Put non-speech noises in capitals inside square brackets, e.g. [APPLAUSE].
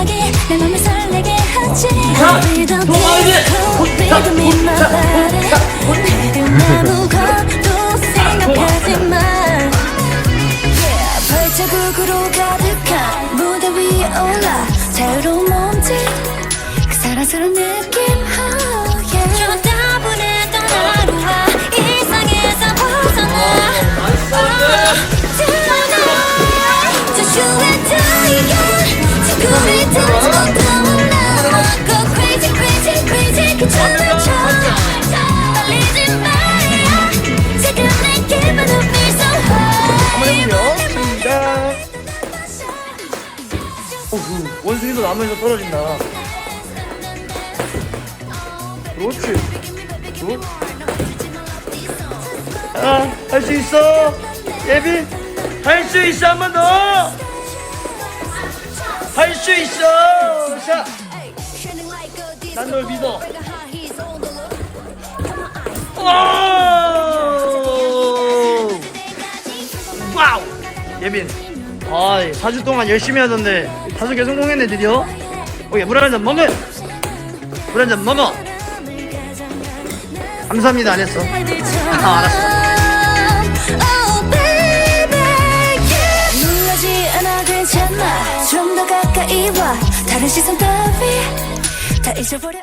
음악이 내 맘을 설레게 하지. I'll be the disco rhythm in my body. 내겐 아무것도 생각하지 마. Yeah, 발자국으로 가득한 무대 위에 올라. 자유로운 몸짓. 그 사랑스러운 어후, 원숭이도 나무에서 떨어진다. 그렇지. 굿. 아, 할 수 있어. 예비. 할 수 있어. 한 번 더. 할 수 있어. 자, 난 널 믿어. 오! 와우! 예빈. 아, 4주 동안 열심히 하던데 다섯 개 성공했네 드디어. 오케이 물 한 잔 먹어. 물 한 잔 먹어. 감사합니다 안 했어. [LAUGHS] 아, 알았어. Oh baby yeah 놀라지 않아 괜찮아 좀더 가까이 와 다른 시선 따위 다 잊어버려